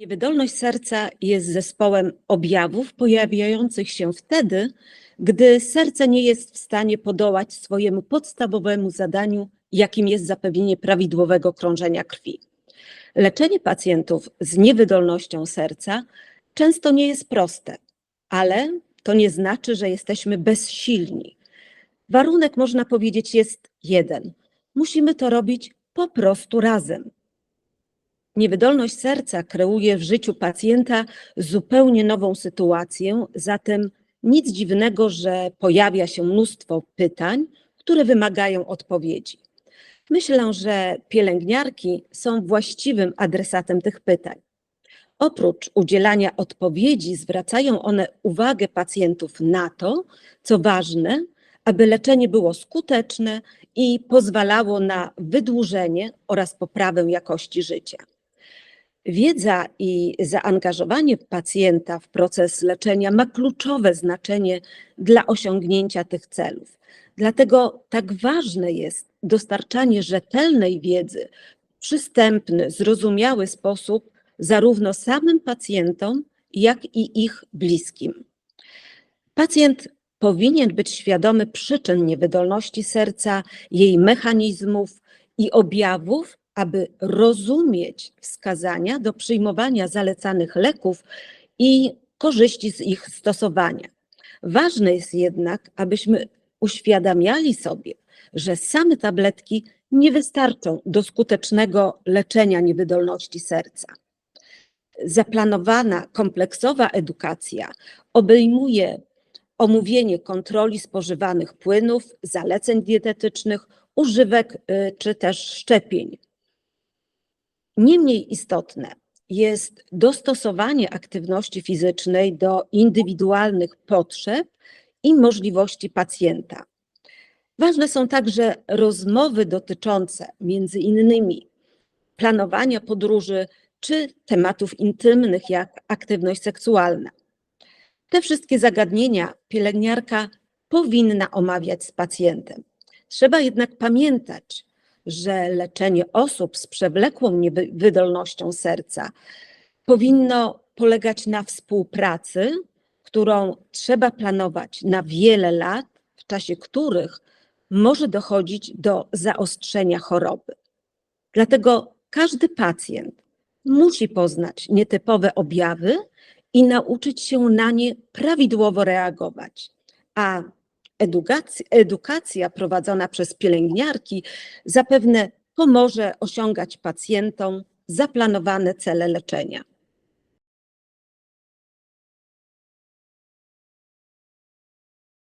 Niewydolność serca jest zespołem objawów pojawiających się wtedy, gdy serce nie jest w stanie podołać swojemu podstawowemu zadaniu, jakim jest zapewnienie prawidłowego krążenia krwi. Leczenie pacjentów z niewydolnością serca często nie jest proste, ale to nie znaczy, że jesteśmy bezsilni. Warunek, można powiedzieć, jest jeden. Musimy to robić po prostu razem. Niewydolność serca kreuje w życiu pacjenta zupełnie nową sytuację, zatem nic dziwnego, że pojawia się mnóstwo pytań, które wymagają odpowiedzi. Myślę, że pielęgniarki są właściwym adresatem tych pytań. Oprócz udzielania odpowiedzi, zwracają one uwagę pacjentów na to, co ważne, aby leczenie było skuteczne i pozwalało na wydłużenie oraz poprawę jakości życia. Wiedza i zaangażowanie pacjenta w proces leczenia ma kluczowe znaczenie dla osiągnięcia tych celów. Dlatego tak ważne jest dostarczanie rzetelnej wiedzy w przystępny, zrozumiały sposób zarówno samym pacjentom, jak i ich bliskim. Pacjent powinien być świadomy przyczyn niewydolności serca, jej mechanizmów i objawów, aby rozumieć wskazania do przyjmowania zalecanych leków i korzyści z ich stosowania. Ważne jest jednak, abyśmy uświadamiali sobie, że same tabletki nie wystarczą do skutecznego leczenia niewydolności serca. Zaplanowana kompleksowa edukacja obejmuje omówienie kontroli spożywanych płynów, zaleceń dietetycznych, używek y, czy też szczepień. Niemniej istotne jest dostosowanie aktywności fizycznej do indywidualnych potrzeb i możliwości pacjenta. Ważne są także rozmowy dotyczące między innymi planowania podróży czy tematów intymnych jak aktywność seksualna. Te wszystkie zagadnienia pielęgniarka powinna omawiać z pacjentem. Trzeba jednak pamiętać, że leczenie osób z przewlekłą niewydolnością serca powinno polegać na współpracy, którą trzeba planować na wiele lat, w czasie których może dochodzić do zaostrzenia choroby. Dlatego każdy pacjent musi poznać nietypowe objawy i nauczyć się na nie prawidłowo reagować. A edukacja, edukacja prowadzona przez pielęgniarki zapewne pomoże osiągać pacjentom zaplanowane cele leczenia.